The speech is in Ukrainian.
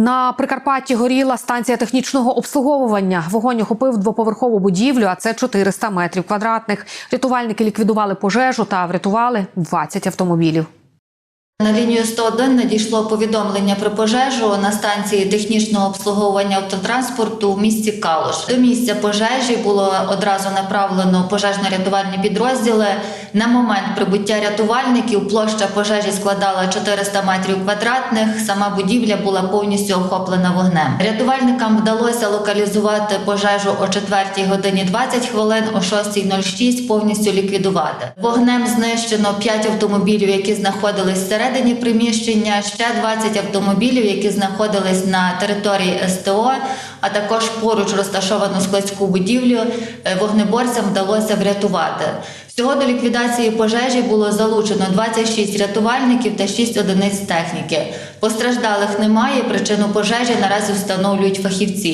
На Прикарпатті горіла станція технічного обслуговування. Вогонь охопив двоповерхову будівлю, а це 400 метрів квадратних. Рятувальники ліквідували пожежу та врятували 20 автомобілів. На лінію 101 надійшло повідомлення про пожежу на станції технічного обслуговування автотранспорту в місті Калуш. До місця пожежі було одразу направлено пожежно-рятувальні підрозділи. На момент прибуття рятувальників площа пожежі складала 400 метрів квадратних. Сама будівля була повністю охоплена вогнем. Рятувальникам вдалося локалізувати пожежу о 4 годині 20 хвилин, о 6.06 повністю ліквідувати. Вогнем знищено 5 автомобілів, які знаходились всередині приміщення, ще 20 автомобілів, які знаходились на території СТО, а також поруч розташовану складську будівлю е, вогнеборцям вдалося врятувати. Всього до ліквідації пожежі було залучено 26 рятувальників та 6 одиниць техніки. Постраждалих немає. Причину пожежі наразі встановлюють фахівці.